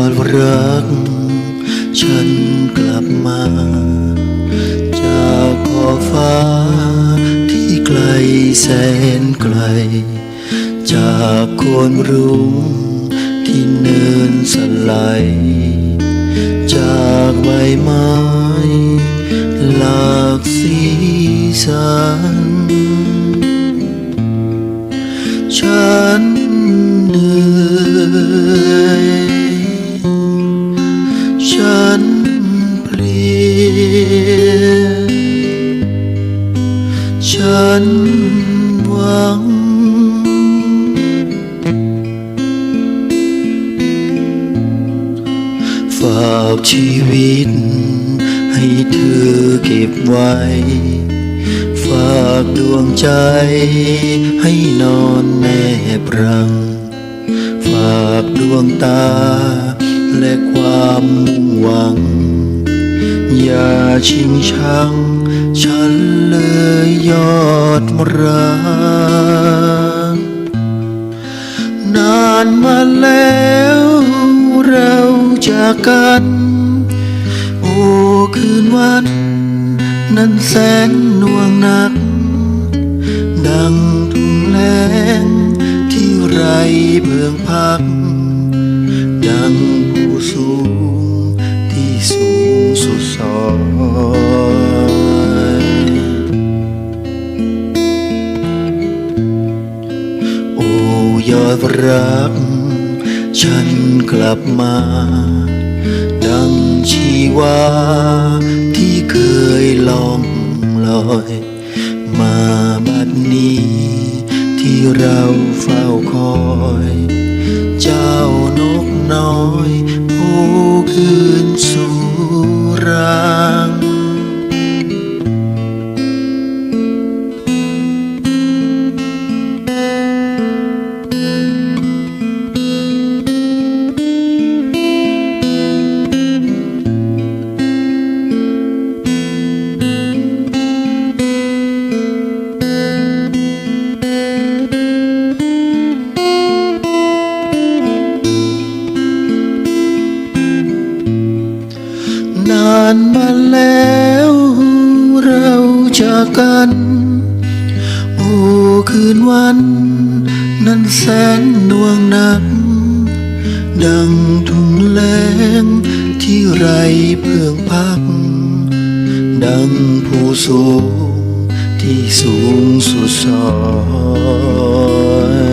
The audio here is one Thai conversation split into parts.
อดรัก ฉันกลับมา จากขอบฟ้าที่ไกลแสนไกล จากคนรุ้งที่เนินสไลด์จากใบไม้หลากสีสันฉัน เพลียฉันหวัง ฝากชีวิต ให้เธอเก็บไว้ ฝากดวงใจ ให้นอนแนบรัง ฝากดวงตา และความมุ่งหวัง อย่าชิงชัง ฉันเลยยอดรักนานมาแล้วเราจากกัน โอ้คืนวัน นั้นแสนหน่วงหนัก ดังทุ่งแล้งที่ไรเบื้องพัก ดังผู้สูงที่สูงสุดซอยโอ้ยอดรัก ฉันกลับมา ดังชีวาที่เคยล่องลอย มาบัดนี้ที่เราเฝ้าคอย อยผู้คืนานมาแล้วเราจากกัน โอ้คืนวัน นั้นแสนหน่วงหนัก ดังทุ่งแล้งที่ไรเพื่องพัก ดังผู้สูงที่สูงสุดซอย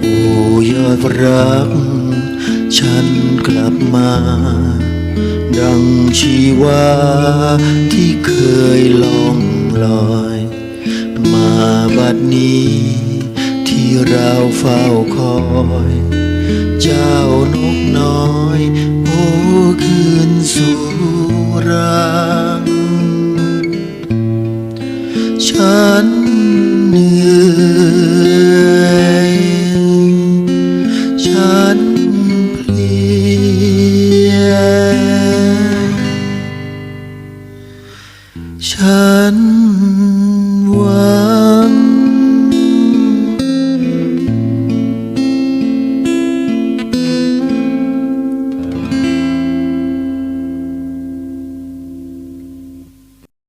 โอ้ยอดรัก ฉันกลับมา ดังชีวาที่เคยล่องลอย มาบัดนี้ที่เราเฝ้าคอย เจ้านกน้อยโอคืนสู่รังฉัน ฉัน